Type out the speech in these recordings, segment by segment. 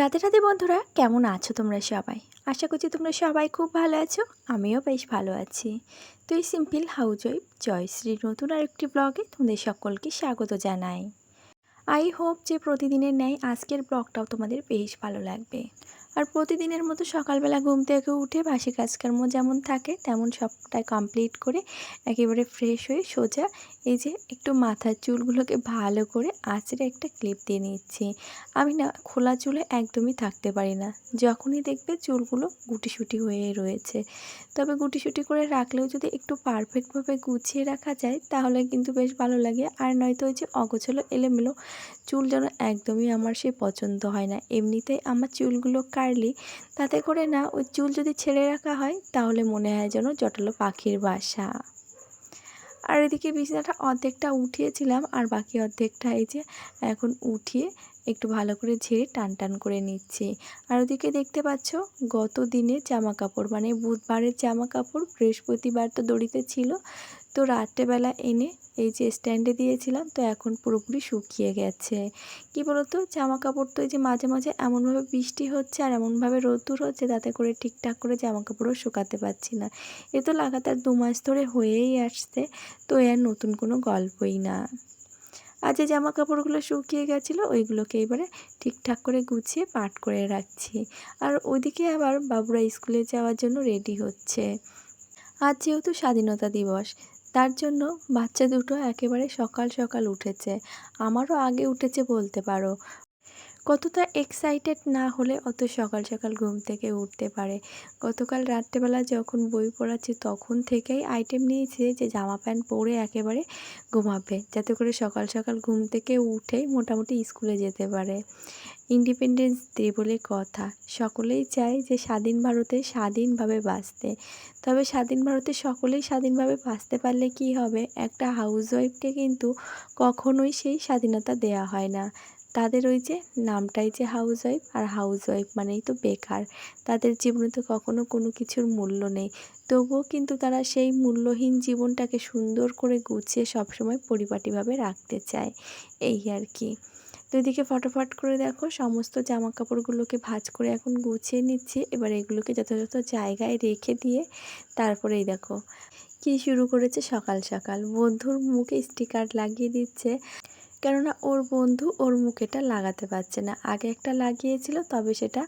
রাধে রাতে বন্ধুরা, কেমন আছো তোমরা সবাই? আশা করছি তোমরা সবাই খুব ভালো আছো, আমিও বেশ ভালো আছি। তুই সিম্পল হাউজ ওয়াইফ জয়শ্রীর নতুন আরেকটি ব্লগে তোমাদের সকলকে স্বাগত জানাই। আই হোপ যে প্রতিদিনের ন্যায় আজকের ব্লগটাও তোমাদের বেশ ভালো লাগবে। আর প্রতিদিনের মতো সকালবেলা ঘুম থেকে উঠে বাসি কাজকর্ম যেমন থাকে তেমন সবটাই কমপ্লিট করে একেবারে ফ্রেশ হয়ে সোজা এই যে একটু মাথার চুলগুলোকে ভালো করে আঁচড়ে একটা ক্লিপ দিয়ে নিচ্ছি। আমি না খোলা চুলে একদমই থাকতে পারি না। যখনই দেখবে চুলগুলো গুটিসুটি হয়ে রয়েছে। তবে গুটিসুটি করে রাখলেও যদি একটু পারফেক্টভাবে গুছিয়ে রাখা যায় তাহলে কিন্তু বেশ ভালো লাগে। আর নয়তো ওই যে অগোছলো এলোমেলো চুল যেন একদমই আমার সে পছন্দ হয় না। এমনিতেই আমার চুলগুলো কাটলি তাতে করে না ওই চুল যদি ছেড়ে রাখা হয়, তাহলে মনে হয় যেন জটলো পাখির বাসা। আর এদিকে বিছানাটা অর্ধেকটা উঠিয়েছিলাম, আর বাকি অর্ধেকটা এই যে এখন উঠিয়ে একটু ভালো করে ঝেড়ে টান টান করে নিচ্ছি। আর ওদিকে দেখতে পাচ্ছ, গত দিনের জামা কাপড় মানে বুধবারের জামা কাপড় বৃহস্পতিবার তো দড়িতে ছিল, তো রাত্রেবেলা এনে এই যে স্ট্যান্ডে দিয়েছিলাম, তো এখন পুরোপুরি শুকিয়ে গেছে। কি বলতো জামা কাপড় তো এই যে মাঝে মাঝে এমনভাবে বৃষ্টি হচ্ছে আর এমনভাবে রোদ্দুর হচ্ছে তাতে করে ঠিকঠাক করে জামা কাপড়ও শুকাতে পারছি না। এ তো লাগাতার দু মাস ধরে হয়েই আসছে, তো এর নতুন কোনো গল্পই না। আর যে জামা কাপড়গুলো শুকিয়ে গেছিল, ওইগুলোকে এবারে ঠিকঠাক করে গুছিয়ে পাট করে রাখছি। আর ওইদিকে আবার বাবুরা স্কুলে যাওয়ার জন্য রেডি হচ্ছে। আজ যেহেতু স্বাধীনতা দিবস, তার জন্য বাচ্চা দুটো একেবারে সকাল সকাল উঠেছে। আমারও আগে উঠেছে বলতে পারো। কতটা এক্সাইটেড না হলে অত সকাল সকাল ঘুম থেকে উঠতে পারে। গতকাল রাত্রেবেলা যখন বই পড়াচ্ছি তখন থেকেই আইটেম নিয়েছে যে জামা প্যান্ট পরে একেবারে ঘুমাবে, যাতে করে সকাল সকাল ঘুম থেকে উঠেই মোটামুটি স্কুলে যেতে পারে। ইন্ডিপেন্ডেন্স ডে বলে কথা। সকলেই চায় যে স্বাধীন ভারতে স্বাধীনভাবে বাঁচতে। তবে স্বাধীন ভারতে সকলেই স্বাধীনভাবে বাঁচতে পারলে কি হবে? একটা হাউস হাউসওয়াইফকে কিন্তু কখনোই সেই স্বাধীনতা দেয়া হয় না। তাদের ওই যে নামটাই যে হাউস ওয়াইফ আর হাউস ওয়াইফ মানেই তো বেকার। তাদের জীবনে তো কখনো কোনো কিছুর মূল্য নেই। তবুও কিন্তু তারা সেই মূল্যহীন জীবনটাকে সুন্দর করে গুছিয়ে সবসময় পরিপাটিভাবে রাখতে চায়। এই আর কি। তো এদিকে ফটোফট করে দেখো, সমস্ত জামা কাপড়গুলোকে ভাজ করে এখন গুছিয়ে নিচ্ছি। এবার এগুলোকে যথাযথ জায়গায় রেখে দিয়ে তারপরে এই দেখো, কি শুরু করেছে সকাল সকাল। বন্ধুর মুখে স্টিকার লাগিয়ে দিচ্ছে। কেননা ওর বন্ধু ওর মুখেটা লাগাতে পারছে না। আগে একটা লাগিয়েছিল, তবে সেটা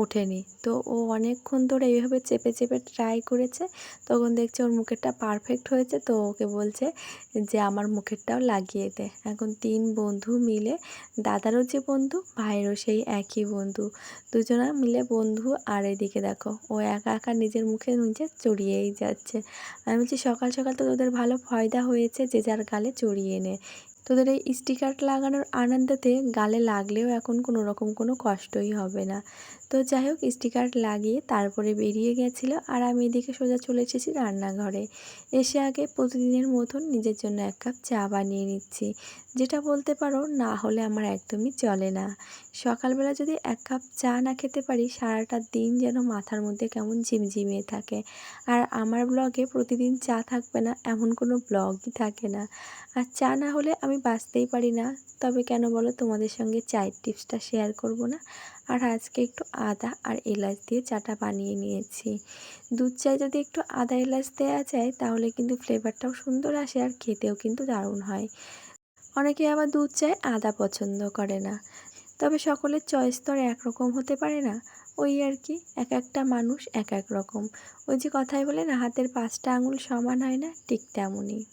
ওঠেনি। তো ও অনেকক্ষণ ধরে এইভাবে চেপে চেপে ট্রাই করেছে, তখন দেখছে ওর মুখেরটা পারফেক্ট হয়েছে, তো ওকে বলছে যে আমার মুখেরটাও লাগিয়ে দে। এখন তিন বন্ধু মিলে, দাদারও যে বন্ধু, ভাইয়েরও সেই একই বন্ধু। দুজনা মিলে বন্ধু, আর এদিকে দেখো, ও একা একা নিজের মুখে নিজে চড়িয়েই যাচ্ছে। আমি বলছি, সকাল সকাল তো তোদের ভালো ফয়দা হয়েছে যে যার গালে চড়িয়ে নে। তোদের এই স্টিকার লাগানোর আনন্দতে গালে লাগলেও এখন কোনো রকম কোনো কষ্টই হবে না। তো যাই হোক, স্টিকার লাগিয়ে তারপরে বেরিয়ে গেছিল আর আমি এদিকে সোজা চলে এসেছি রান্নাঘরে। এসে আগে প্রতিদিনের মতন নিজের জন্য এক কাপ চা বানিয়ে নিচ্ছি। যেটা বলতে পারো, না হলে আমার একদমই চলে না। সকালবেলা যদি এক কাপ চা না খেতে পারি, সারাটা দিন যেন মাথার মধ্যে কেমন ঝিমঝিমিয়ে থাকে। আর আমার ব্লগে প্রতিদিন চা থাকবে না, এমন কোনো ব্লগই থাকে না। আর চা না হলে আমি বাঁচতেই পারি না। তবে কেন বলো, তোমাদের সঙ্গে চায়ের টিপসটা শেয়ার করব না। আর আজকে একটু আদা আর এলাচ দিয়ে চাটা বানিয়ে নিয়েছি। দুধ চায় যদি একটু আদা এলাচ দেওয়া যায়, তাহলে কিন্তু ফ্লেভারটাও সুন্দর আসে আর খেতেও কিন্তু দারুণ হয়। অনেকে আবার দুধ চায় আদা পছন্দ করে না। তবে সকলের চয়েস তো আর একরকম হতে পারে না। ওই আর কি, এক একটা মানুষ এক এক রকম। ওই যে কথায় বলে না, হাতের পাঁচটা আঙুল সমান হয় না, ঠিক তেমনই।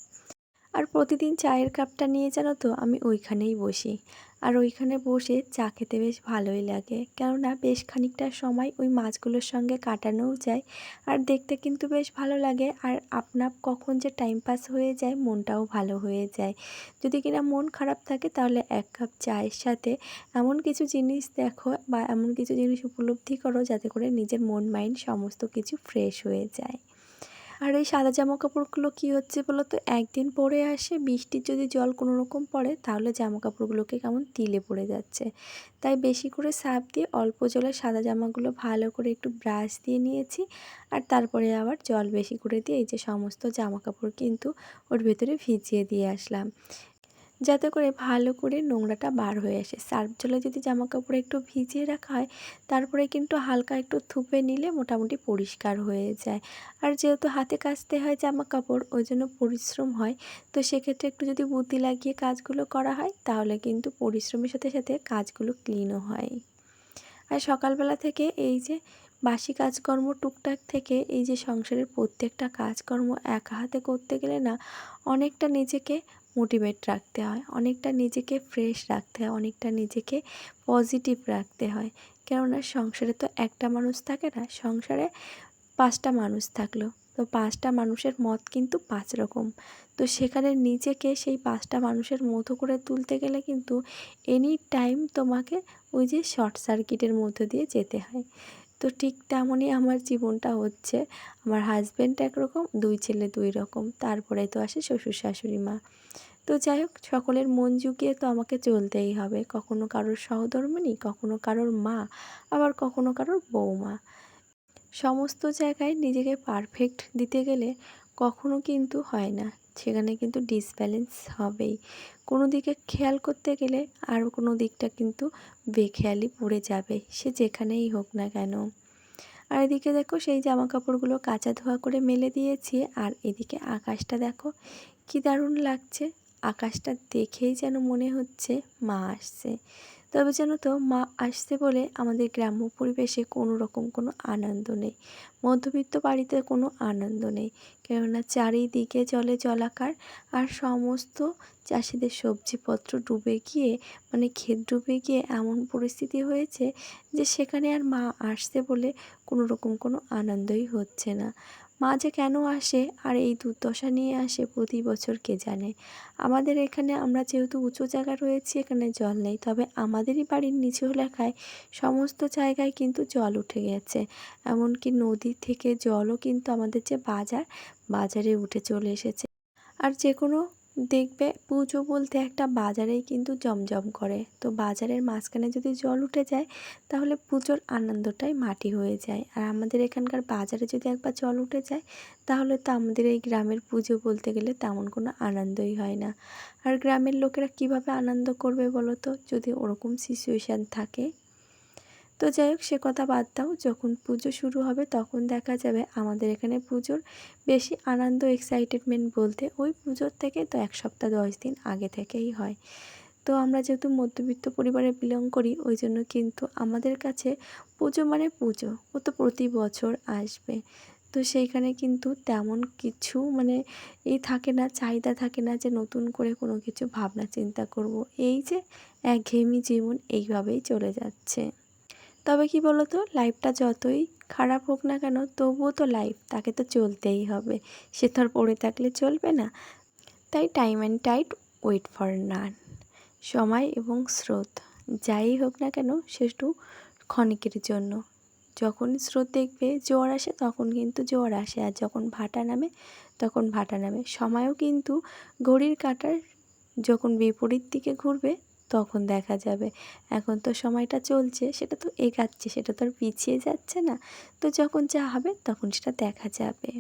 আর প্রতিদিন চায়ের কাপটা নিয়ে জানো তো, আমি ওইখানেই বসি। আর ওইখানে বসে চা খেতে বেশ ভালোই লাগে। কেননা বেশ খানিকটা সময় ওই মাছগুলোর সঙ্গে কাটানোও যায় আর দেখতে কিন্তু বেশ ভালো লাগে আর আপনার কখন যে টাইম পাস হয়ে যায় মনটাও ভালো হয়ে যায়। যদি কিনা মন খারাপ থাকে তাহলে এক কাপ চায়ের সাথে এমন কিছু জিনিস দেখো বা এমন কিছু জিনিস উপলব্ধি করো যাতে করে নিজের মন মাইন্ড সমস্ত কিছু ফ্রেশ হয়ে যায়। আর এই সাদা জামা কাপড়গুলো কী হচ্ছে বলো তো? একদিন পরে আসে, বৃষ্টির যদি জল কোনো রকম পড়ে, তাহলে জামা কাপড়গুলোকে কেমন তিলে পড়ে যাচ্ছে। তাই বেশি করে সাপ দিয়ে অল্প জলে সাদা জামাগুলো ভালো করে একটু ব্রাশ দিয়ে নিয়েছি, আর তারপরে আবার জল বেশি করে দিয়ে এই যে সমস্ত জামা কাপড় কিন্তু ওর ভেতরে ভিজিয়ে দিয়ে আসলাম। যাতে করে ভালো করে নোংরাটা বার হয়ে আসে। সার্ফ জলে যদি জামা কাপড় একটু ভিজিয়ে রাখা হয়, তারপরে কিন্তু হালকা একটু থুপে নিলে মোটামুটি পরিষ্কার হয়ে যায়। আর যেহেতু হাতে কাচতে হয় জামা কাপড় ওই জন্য পরিশ্রম হয়। তো সেক্ষেত্রে একটু যদি বুদ্ধি লাগিয়ে কাজগুলো করা হয়, তাহলে কিন্তু পরিশ্রমের সাথে সাথে কাজগুলো ক্লিনও হয়। আর সকালবেলা থেকে এই যে বাসি কাজকর্ম টুকটাক থেকে এই যে সংসারের প্রত্যেকটা কাজকর্ম একা হাতে করতে গেলে না, অনেকটা নিজেকে মোটিভেট রাখতে হয়। অনেকটা নিজেকে ফ্রেশ রাখতে হয়, অনেকটা নিজেকে পজিটিভ রাখতে হয়। কেননা সংসারে তো একটা মানুষ থাকে না, সংসারে পাঁচটা মানুষ থাকল। তো পাঁচটা মানুষের মত কিন্তু পাঁচ রকম। তো সেখানে নিজেকে সেই পাঁচটা মানুষের মতো করে তুলতে গেলে কিন্তু এনি টাইম তোমাকে ওই যে শর্ট সার্কিটের মধ্য দিয়ে যেতে হয়। তো ঠিক তেমনই আমার জীবনটা হচ্ছে। আমার হাজব্যান্ড একরকম, দুই ছেলে দুই রকম। তারপরে তো আসে শ্বশুর শাশুড়ি, মা। তো যাই হোক, সকলের মন জুগিয়ে তো আমাকে চলতেই হবে। কখনো কারোর সহধর্মিনী কখনো কারোর মা, আবার কখনো কারোর বৌমা। সমস্ত জায়গায় নিজেকে পারফেক্ট দিতে গেলে কখনো কিন্তু হয় না। সেখানে কিন্তু ডিসব্যালেন্স হবেই। কোনো দিকে খেয়াল করতে গেলে আর কোনো দিকটা কিন্তু বেখেয়ালি পড়ে যাবে, সে যেখানেই হোক না কেন। আর এদিকে দেখো সেই জামা কাপড়গুলো কাঁচা ধোয়া করে মেলে দিয়েছি, আর এদিকে আকাশটা দেখো কি দারুণ লাগছে। আকাশটা দেখেই যেন মনে হচ্ছে মা আসছে। তবে জানো তো মা আসছে বলে আমাদের গ্রাম্য পরিবেশে কোনো রকম কোনো আনন্দ নেই। মধ্যবিত্ত বাড়িতে কোনো আনন্দ নেই। কেননা চারিদিকে জলে জলাকার আর সমস্ত চাষিদের সবজিপত্র ডুবে গিয়ে মানে ক্ষেত ডুবে গিয়ে এমন পরিস্থিতি হয়েছে যে সেখানে আর মা আসছে বলে কোনো রকম কোনো আনন্দই হচ্ছে না। মা যে কেন আসে? আর এই দুর্দশা নিয়ে আসে প্রতি বছর কে জানে? আমাদের এখানে আমরা যেহেতু উঁচু জায়গা রয়েছি, এখানে জল নেই। তবে আমাদেরই বাড়ির নিচু এলাকায় সমস্ত জায়গায় কিন্তু জল উঠে গেছে। এমনকি নদী থেকে জলও কিন্তু আমাদের যে বাজার, বাজারে উঠে চলে এসেছে। আর যে কোনো দেখবে পুজো বলতে একটা বাজারেই কিন্তু জমজম করে। তো বাজারের মাঝখানে যদি জল উঠে যায়, তাহলে পুজোর আনন্দটাই মাটি হয়ে যায়। আর আমাদের এখানকার বাজারে যদি একবার জল উঠে যায়, তাহলে তো আমাদের এই গ্রামের পুজো বলতে গেলে তেমন কোনো আনন্দই হয় না। আর গ্রামের লোকেরা কীভাবে আনন্দ করবে বলো তো? যদি ওরকম সিচুয়েশান থাকে। তো যাই হোক, সে কথা বাদ দাও। যখন পুজো শুরু হবে তখন দেখা যাবে আমাদের এখানে পুজোর বেশি আনন্দ এক্সাইটেডমেন্ট বলতে ওই পুজোর থেকে তো এক সপ্তাহ, দশ দিন আগে থেকেই হয়। তো আমরা যেহেতু মধ্যবিত্ত পরিবারে বিলং করি, ওই জন্য কিন্তু আমাদের কাছে পুজো মানে পুজো। ও তো প্রতি বছর আসবে। তো সেইখানে কিন্তু তেমন কিছু মানে এই থাকে না, চাহিদা থাকে না যে নতুন করে কোনো কিছু ভাবনা, চিন্তা করব। এই যে একঘেয়েমি জীবন এইভাবেই চলে যাচ্ছে। তবে কি বলো তো লাইফটা যতই খারাপ হোক না কেন, তবুও তো লাইফ তাকে তো চলতেই হবে। সে তো আর পড়ে থাকলে চলবে না। তাই time and tide wait for none সময় এবং স্রোত, যাই হোক না কেন সেটু ক্ষণিকের জন্য। যখন স্রোত দেখবে জোয়ার আসে, তখন কিন্তু জোয়ার আসে। আর যখন ভাটা নামে, তখন ভাটা নামে। সময়ও কিন্তু ঘড়ির কাঁটার যখন বিপরীত দিকে ঘুরবে তখন দেখা যাবে। এখন তো সময়টা চলছে, সেটা তো এগাচ্ছে, সেটা তো আর পিছিয়ে যাচ্ছে না। তো যখন যা হবে তখন সেটা দেখা যাবে।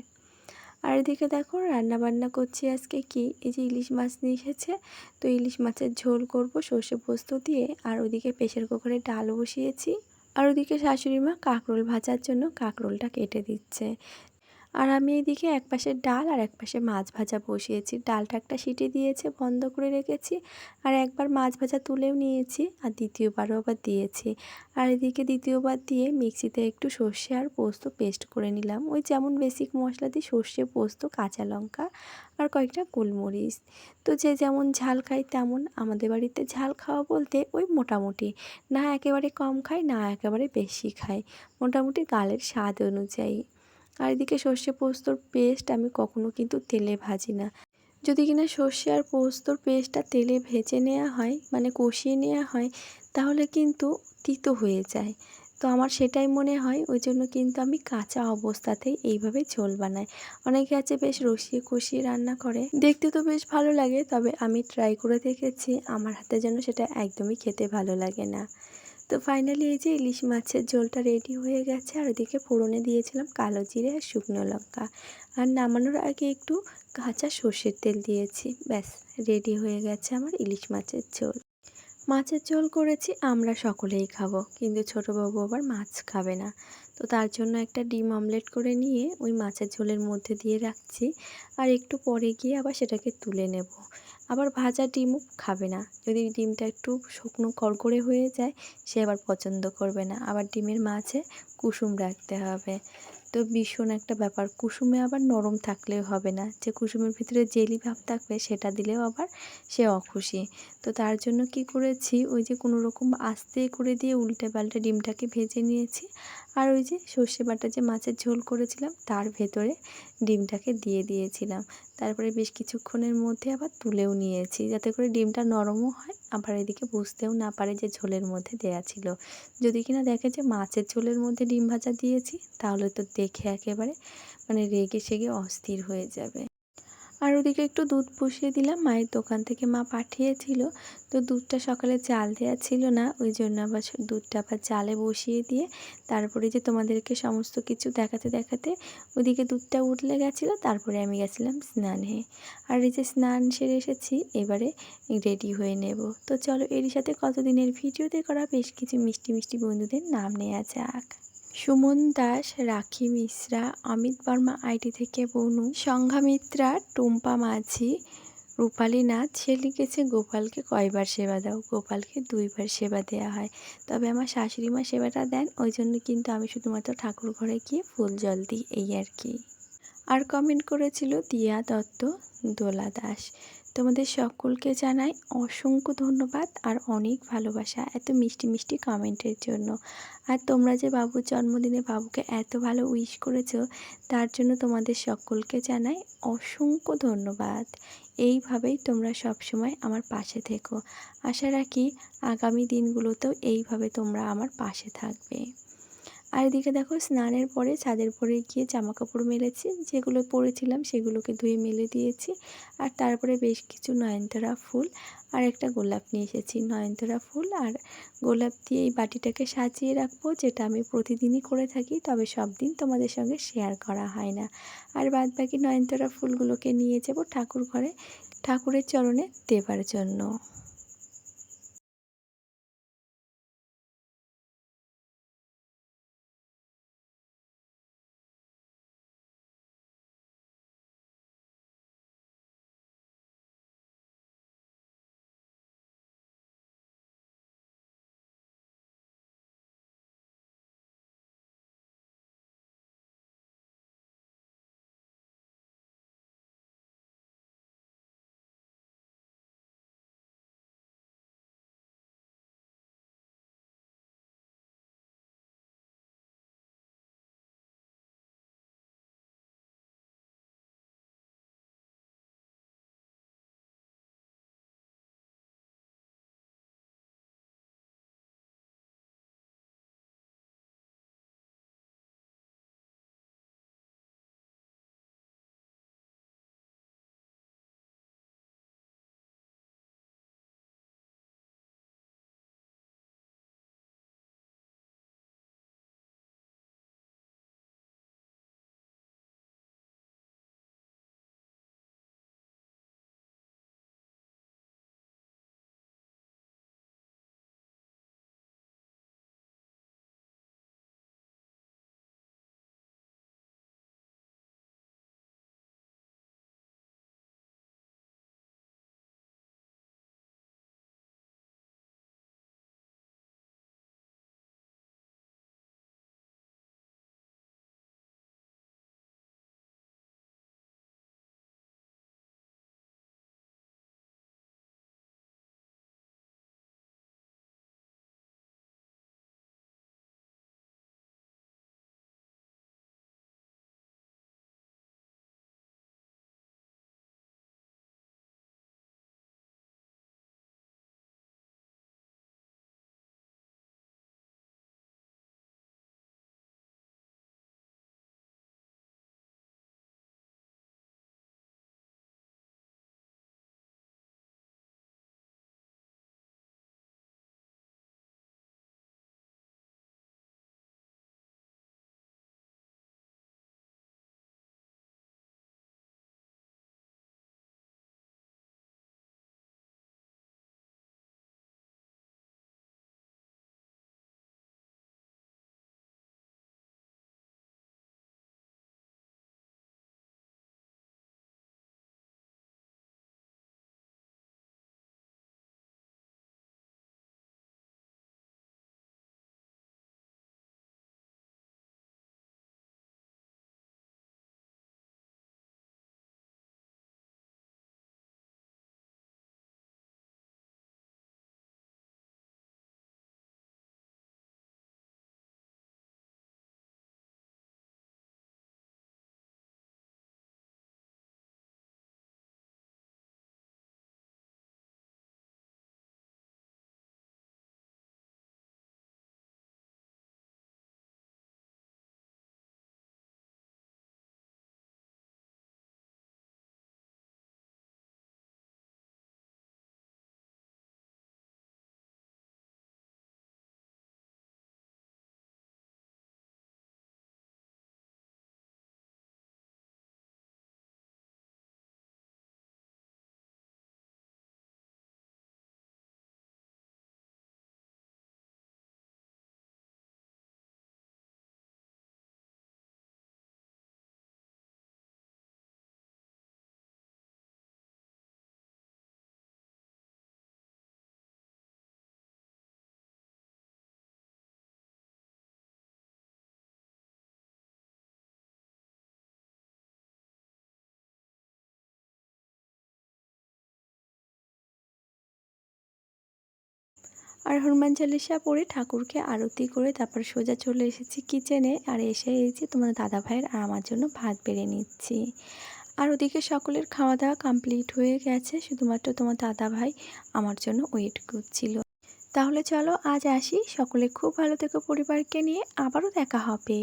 আর এদিকে দেখো রান্না বান্না করছি আজকে কি? এই যে ইলিশ মাছ নিয়ে এসেছে, তো ইলিশ মাছের ঝোল করব সর্ষে পোস্ত দিয়ে, আর ওদিকে প্রেশার কুকারে ডাল বসিয়েছি। আর ওদিকে শাশুড়ি মা কাঁকরোল ভাজার জন্য কাঁকরোলটা কেটে দিচ্ছে। আর আমি এদিকে এক পাশে ডাল আর এক পাশে মাছ ভাজা বসিয়েছি। ডালটা একটা সিটি দিয়েছে, বন্ধ করে রেখেছি আর একবার মাছ ভাজা তুলেও নিয়েছি আর দ্বিতীয়বারও আবার দিয়েছি। আর এদিকে দ্বিতীয়বার দিয়ে মিক্সিতে একটু সর্ষে আর পোস্ত পেস্ট করে নিলাম। ওই যেমন বেসিক মশলা দিয়ে সর্ষে, পোস্ত, কাঁচা লঙ্কা আর কয়েকটা গোলমরিচ। তো যে যেমন ঝাল খায় তেমন আমাদের বাড়িতে ঝাল খাওয়া বলতে ওই মোটামুটি। না একেবারে কম খায় না একেবারে বেশি খায় মোটামুটি গালের স্বাদ অনুযায়ী। আর এদিকে সর্ষে পোস্তর পেস্ট আমি কখনো কিন্তু তেলে ভাজি না। যদি কিনা সর্ষে আর পোস্তর পেস্টটা তেলে ভেজে নেওয়া হয় মানে কষিয়ে নেওয়া হয়, তাহলে কিন্তু তিতো হয়ে যায়। তো আমার সেটাই মনে হয়, ওই জন্য কিন্তু আমি কাঁচা অবস্থাতেই এইভাবে ঝোল বানাই। অনেকে আছে বেশ রসিয়ে কষিয়ে রান্না করে। দেখতে তো বেশ ভালো লাগে, তবে আমি ট্রাই করে দেখেছি, আমার হাতে যেন সেটা একদমই খেতে ভালো লাগে না। তো ফাইনালি এই যে ইলিশ মাছের ঝোলটা রেডি হয়ে গেছে, আর ওদিকে ফোড়নে দিয়েছিলাম কালো জিরে আর শুকনো লঙ্কা। আর নামানোর আগে একটু কাঁচা সর্ষের তেল দিয়েছি। ব্যাস রেডি হয়ে গেছে আমার ইলিশ মাছের ঝোল। মাছের ঝোল করেছি, আমরা সকলেই খাব। কিন্তু ছোটো বাবু আবার মাছ খাবে না। তো তার জন্য একটা ডিম অমলেট করে নিয়ে ওই মাছের ঝোলের মধ্যে দিয়ে রাখছি। আর একটু পরে গিয়ে আবার সেটাকে তুলে নেব। আবার ভাজা ডিমও খাবে না। যদি ডিমটা একটু শুকনো কড়কড়ে হয়ে যায়, সে আবার পছন্দ করবে না। আবার ডিমের মাঝে কুসুম রাখতে হবে। তো ভীষণ একটা ব্যাপার। কুসুমে আবার নরম থাকলেও হবে না। যে কুসুমের ভিতরে জেলি ভাব থাকবে, সেটা দিলেও আবার সে অখুশি। তো তার জন্য কি করেছি? ওই যে কোনো রকম আস্তে করে দিয়ে উল্টে পাল্টে ডিমটাকে ভেজে নিয়েছি। আর ওই যে সর্ষে বাটা যে মাছের ঝোল করেছিলাম, তার ভেতরে ডিমটাকে দিয়ে দিয়েছিলাম। তারপরে বেশ কিছুক্ষণের মধ্যে আবার তুলেও নিয়েছি, যাতে করে ডিমটা নরমও হয়, আবার এদিকে বুঝতেও না পারে যে ঝোলের মধ্যে দেয়া ছিল। যদি কিনা দেখে যে মাছের ঝোলের মধ্যে ডিম ভাজা দিয়েছি, তাহলে তো দেখে একেবারে মানে রেগে সেগে অস্থির হয়ে যাবে। আর ওদিকে একটু দুধ বসিয়ে দিলাম। মায়ের দোকান থেকে মা পাঠিয়েছিল। তো দুধটা সকালে চাল দেওয়া ছিল না, ওই জন্য আবার দুধটা আবার চালে বসিয়ে দিয়ে তারপরে যে তোমাদেরকে সমস্ত কিছু দেখাতে দেখাতে ওদিকে দুধটা উঠলে গেছিল, তারপরে আমি গেছিলাম স্নানে আর এই যে স্নান সেরে এসেছি, এবারে রেডি হয়ে নেব। তো চলো এরই সাথে কতদিনের ভিডিওতে করা বেশ কিছু মিষ্টি মিষ্টি বন্ধুদের নাম নেওয়া যাক। সুমন দাস, রাখি মিশ্রা, অমিত বর্মা, আইটি থেকে বনু সংঘামিত্রা টুম্পা মাঝি, রূপালী নাথ, সে লিখেছে, গোপালকে কয়বার সেবা দাও? গোপালকে দুইবার সেবা দেওয়া হয়। তবে আমার শাশুড়ি মা সেবাটা দেন ওই জন্য কিন্তু আমি শুধুমাত্র ঠাকুর ঘরে গিয়ে ফুল জল দিই, এই আর কি। আর কমেন্ট করেছিল দিয়া দত্ত দোলা দাস। তোমাদের সকলকে জানাই অসংখ্য ধন্যবাদ আর অনেক ভালোবাসা এত মিষ্টি মিষ্টি কমেন্টের জন্য। আর তোমরা যে বাবুর জন্মদিনে বাবুকে এত ভালো উইশ করেছ, তার জন্য তোমাদের সকলকে জানাই অসংখ্য ধন্যবাদ। এইভাবেই তোমরা সবসময় আমার পাশে থেকো। আশা রাখি আগামী দিনগুলোতেও এইভাবে তোমরা আমার পাশে থাকবে। আর এদিকে দেখো স্নানের পরে ছাদের পরে গিয়ে জামা কাপড় মেলেছি, যেগুলো পরেছিলাম সেগুলোকে ধুয়ে মেলে দিয়েছি। আর তারপরে বেশ কিছু নয়নতারা ফুল আর একটা গোলাপ নিয়ে এসেছি। নয়নতারা ফুল আর গোলাপ দিয়ে এই বাটিটাকে সাজিয়ে রাখব, যেটা আমি প্রতিদিনই করে থাকি, তবে সব দিন তোমাদের সঙ্গে শেয়ার করা হয় না। আর বাদ বাকি নয়নতারা ফুলগুলোকে নিয়ে যাব ঠাকুর ঘরে, ঠাকুরের চরণে দেবার জন্য। আর হনুমান চালিশা পরে ঠাকুরকে আরতি করে তারপর সোজা চলে এসেছি কিচেনে আর এসে যে তোমার দাদা ভাইয়ের আর আমার জন্য ভাত বেড়ে নিচ্ছি। আর ওদিকে সকলের খাওয়া দাওয়া কমপ্লিট হয়ে গেছে, শুধুমাত্র তোমার দাদা ভাই আমার জন্য ওয়েট করছিল। তাহলে চলো আজ আসি, সকলে খুব ভালো থেকো পরিবারকে নিয়ে, আবারও দেখা হবে।